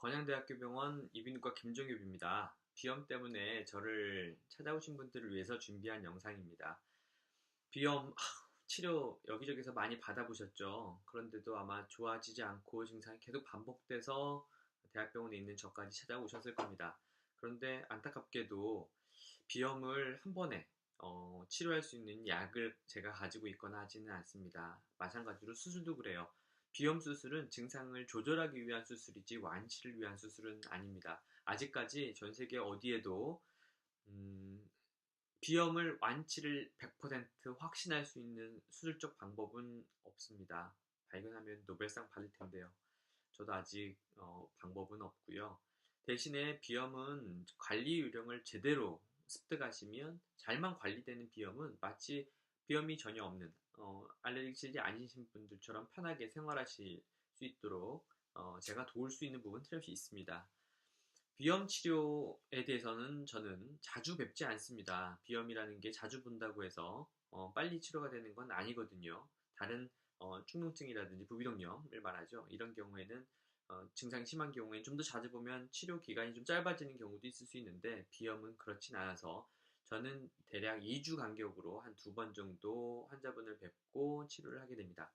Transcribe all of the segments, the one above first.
건양대학교 병원 이비인후과 김종엽입니다. 비염 때문에 저를 찾아오신 분들을 위해서 준비한 영상입니다. 비염 치료 여기저기서 많이 받아보셨죠? 그런데도 아마 좋아지지 않고 증상이 계속 반복돼서 대학병원에 있는 저까지 찾아오셨을 겁니다. 그런데 안타깝게도 비염을 한 번에 어, 치료할 수 있는 약을 제가 가지고 있거나 하지는 않습니다. 마찬가지로 수술도 그래요. 비염 수술은 증상을 조절하기 위한 수술이지 완치를 위한 수술은 아닙니다. 아직까지 전 세계 어디에도 음, 비염을 완치를 100% 확신할 수 있는 수술적 방법은 없습니다. 발견하면 노벨상 받을 텐데요. 저도 아직 어, 방법은 없고요. 대신에 비염은 관리 요령을 제대로 습득하시면 잘만 관리되는 비염은 마치 비염이 전혀 없는 어, 알레르기 질이 아니신 분들처럼 편하게 생활하실 수 있도록 어, 제가 도울 수 있는 부분 틀림없이 있습니다. 비염 치료에 대해서는 저는 자주 뵙지 않습니다. 비염이라는 게 자주 본다고 해서 어, 빨리 치료가 되는 건 아니거든요. 다른 어, 충농증이라든지 부비동염을 말하죠. 이런 경우에는 어, 증상이 심한 경우에는 좀 더 자주 보면 치료 기간이 좀 짧아지는 경우도 있을 수 있는데 비염은 그렇진 않아서 저는 대략 2주 간격으로 한 두 번 정도 환자분을 뵙고 치료를 하게 됩니다.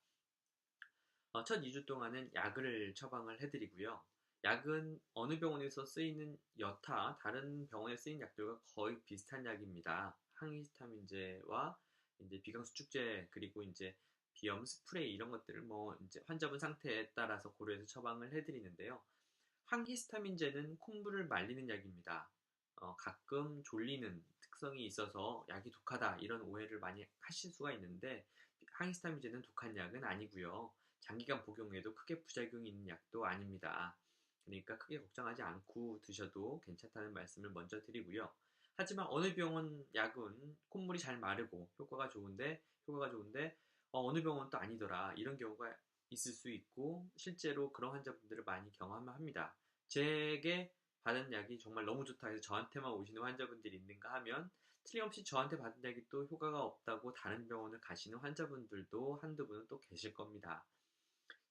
어, 첫 2주 동안은 약을 처방을 해드리고요. 약은 어느 병원에서 쓰이는 여타 다른 병원에 쓰인 약들과 거의 비슷한 약입니다. 항히스타민제와 이제 비강수축제 그리고 이제 비염 스프레이 이런 것들을 뭐 이제 환자분 상태에 따라서 고려해서 처방을 해드리는데요. 항히스타민제는 콩물을 말리는 약입니다. 어, 가끔 졸리는 특성이 있어서 약이 독하다 이런 오해를 많이 하실 수가 있는데 항히스타민제는 독한 약은 아니고요. 장기간 복용해도 크게 부작용이 있는 약도 아닙니다. 그러니까 크게 걱정하지 않고 드셔도 괜찮다는 말씀을 먼저 드리고요. 하지만 어느 병원 약은 콧물이 잘 마르고 효과가 좋은데 효과가 좋은데 어, 느 병원 또 아니더라 이런 경우가 있을 수 있고 실제로 그런 환자분들을 많이 경험합니다. 제게 받은 약이 정말 너무 좋다 해서 저한테만 오시는 환자분들이 있는가 하면 틀림없이 저한테 받은 약이 또 효과가 없다고 다른 병원을 가시는 환자분들도 한두 분은 또 계실 겁니다.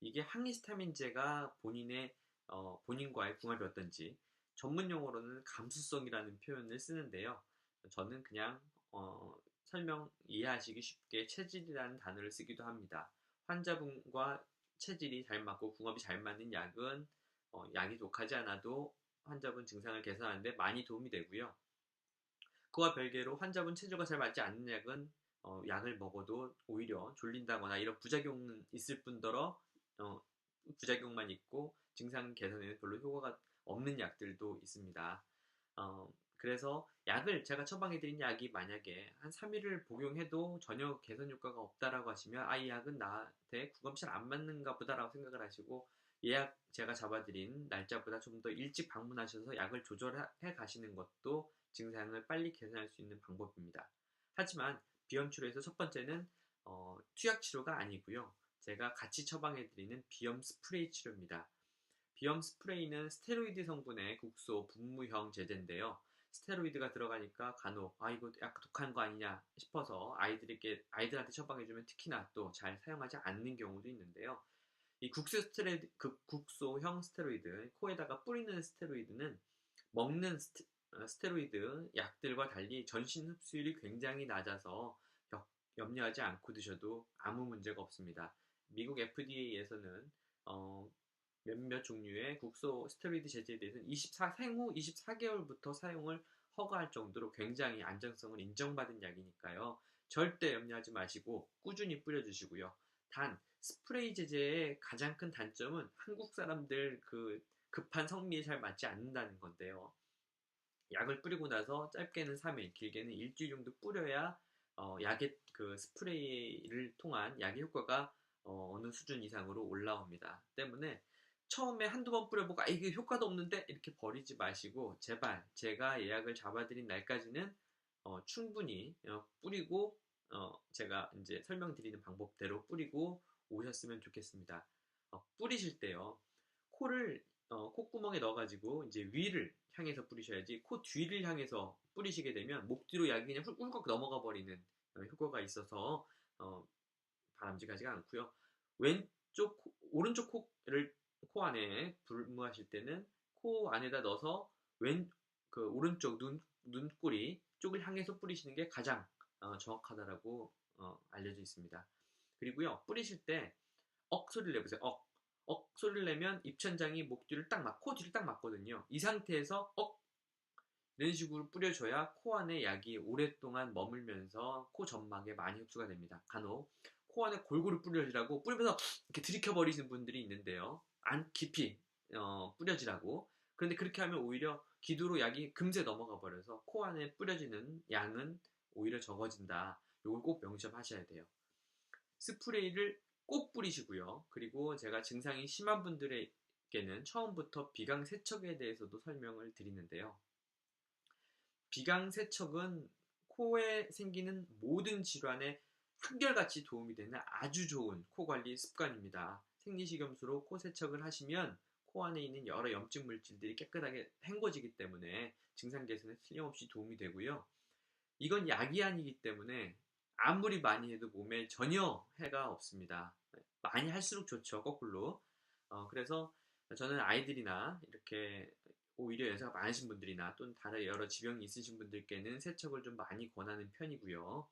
이게 항히스타민제가 본인의 어, 본인과의 궁합이 어떤지 전문 용어로는 감수성이라는 표현을 쓰는데요. 저는 그냥 어, 설명 이해하시기 쉽게 체질이라는 단어를 쓰기도 합니다. 환자분과 체질이 잘 맞고 궁합이 잘 맞는 약은 어, 약이 독하지 않아도 환자분 증상을 개선하는데 많이 도움이 되고요. 그와 별개로 환자분 체질과 잘 맞지 않는 약은 어, 약을 먹어도 오히려 졸린다거나 이런 부작용은 있을 뿐더러 어, 부작용만 있고 증상 개선에는 별로 효과가 없는 약들도 있습니다. 어, 그래서 약을 제가 처방해드린 약이 만약에 한 3일을 복용해도 전혀 개선 효과가 없다라고 하시면 아 이 약은 나한테 구검실 안 맞는가 보다라고 생각을 하시고 예약 제가 잡아드린 날짜보다 좀 더 일찍 방문하셔서 약을 조절해 가시는 것도 증상을 빨리 개선할 수 있는 방법입니다. 하지만 비염 치료에서 첫 번째는 어, 투약 치료가 아니고요. 제가 같이 처방해 드리는 비염 스프레이 치료입니다. 비염 스프레이는 스테로이드 성분의 국소 분무형 제제인데요. 스테로이드가 들어가니까 간혹 아 이거 약간 독한 거 아니냐 싶어서 아이들에게 아이들한테 처방해주면 특히나 또 잘 사용하지 않는 경우도 있는데요. 이 국소 스테로이드 그 국소형 스테로이드 코에다가 뿌리는 스테로이드는 먹는 스테, 어, 스테로이드 약들과 달리 전신 흡수율이 굉장히 낮아서 염려하지 않고 드셔도 아무 문제가 없습니다. 미국 FDA에서는 어, 몇몇 종류의 국소 스테로이드 제제에 대해서는 24, 생후 24개월부터 사용을 허가할 정도로 굉장히 안정성을 인정받은 약이니까요. 절대 염려하지 마시고 꾸준히 뿌려주시고요. 단 스프레이 제제의 가장 큰 단점은 한국 사람들 그 급한 성미에 잘 맞지 않는다는 건데요. 약을 뿌리고 나서 짧게는 3일, 길게는 일주일 정도 뿌려야 어, 약의 그 스프레이를 통한 약의 효과가 어, 느 수준 이상으로 올라옵니다. 때문에 처음에 한두 번 뿌려보고 아 이게 효과도 없는데 이렇게 버리지 마시고 제발 제가 예약을 잡아드린 날까지는 어, 충분히 어, 뿌리고 어, 제가 이제 설명드리는 방법대로 뿌리고 오셨으면 좋겠습니다. 어, 뿌리실 때요 코를 어, 콧구멍에 넣어가지고 이제 위를 향해서 뿌리셔야지 코 뒤를 향해서 뿌리시게 되면 목 뒤로 약이 그냥 훌쩍 넘어가 버리는 어, 효과가 있어서 바람직하지가 않고요. 왼쪽 오른쪽 코를 코 안에 불무하실 때는 코 안에다 넣어서 왼 그 오른쪽 눈 눈꼬리 쪽을 향해서 뿌리시는 게 가장 어, 정확하다라고 어, 알려져 있습니다. 그리고요 뿌리실 때 억 소리를 내보세요. 억. 억 소리를 내면 입천장이 목 뒤를 딱 막, 코 뒤를 딱 맞거든요. 이 상태에서 억 이런 식으로 뿌려줘야 코 안에 약이 오랫동안 머물면서 코 점막에 많이 흡수가 됩니다. 간혹 코 안에 골고루 뿌려지라고 뿌리면서 이렇게 들이켜 버리시는 분들이 있는데요. 안 깊이 어, 뿌려지라고. 그런데 그렇게 하면 오히려 기도로 약이 금세 넘어가 버려서 코 안에 뿌려지는 양은 오히려 적어진다. 이걸 꼭 명심하셔야 돼요. 스프레이를 꼭 뿌리시고요. 그리고 제가 증상이 심한 분들에게는 처음부터 비강 세척에 대해서도 설명을 드리는데요. 비강 세척은 코에 생기는 모든 질환에 한결같이 도움이 되는 아주 좋은 코 관리 습관입니다. 생리식염수로 코 세척을 하시면 코 안에 있는 여러 염증 물질들이 깨끗하게 헹궈지기 때문에 증상 개선에 틀림없이 도움이 되고요. 이건 약이 아니기 때문에 아무리 많이 해도 몸에 전혀 해가 없습니다. 많이 할수록 좋죠, 거꾸로. 어, 그래서 저는 아이들이나 이렇게 오히려 연세가 많으신 분들이나 또는 다른 여러 지병이 있으신 분들께는 세척을 좀 많이 권하는 편이고요.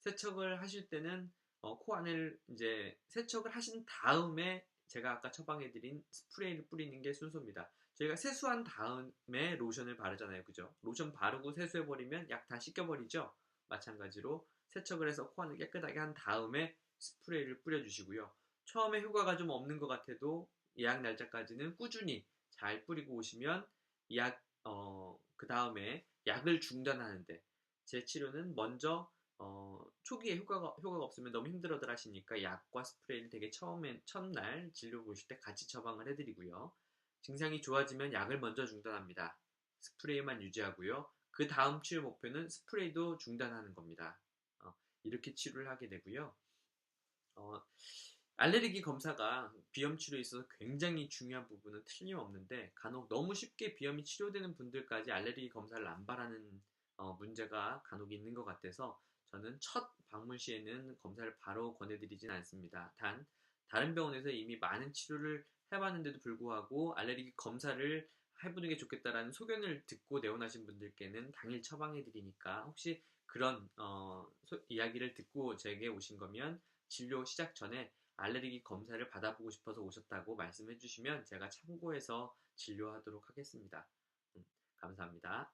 세척을 하실 때는 어, 코 안을 이제 세척을 하신 다음에 제가 아까 처방해드린 스프레이를 뿌리는 게 순서입니다. 저희가 세수한 다음에 로션을 바르잖아요. 그죠? 로션 바르고 세수해버리면 약 다 씻겨버리죠? 마찬가지로 세척을 해서 코 안을 깨끗하게 한 다음에 스프레이를 뿌려주시고요. 처음에 효과가 좀 없는 것 같아도 예약 날짜까지는 꾸준히 잘 뿌리고 오시면 약, 어, 그 다음에 약을 중단하는데 제 치료는 먼저 어, 초기에 효과가, 효과가 없으면 너무 힘들어들 하시니까 약과 스프레이를 되게 처음에, 첫날 진료 보실 때 같이 처방을 해드리고요. 증상이 좋아지면 약을 먼저 중단합니다. 스프레이만 유지하고요. 그 다음 치료 목표는 스프레이도 중단하는 겁니다. 어, 이렇게 치료를 하게 되고요. 어, 알레르기 검사가 비염 치료에 있어서 굉장히 중요한 부분은 틀림없는데 간혹 너무 쉽게 비염이 치료되는 분들까지 알레르기 검사를 안 바라는 어, 문제가 간혹 있는 것 같아서 저는 첫 방문 시에는 검사를 바로 권해드리진 않습니다. 단 다른 병원에서 이미 많은 치료를 해봤는데도 불구하고 알레르기 검사를 해보는 게 좋겠다라는 소견을 듣고 내원하신 분들께는 당일 처방해드리니까 혹시 그런 어, 소, 이야기를 듣고 제게 오신 거면 진료 시작 전에 알레르기 검사를 받아보고 싶어서 오셨다고 말씀해 주시면 제가 참고해서 진료하도록 하겠습니다. 음, 감사합니다.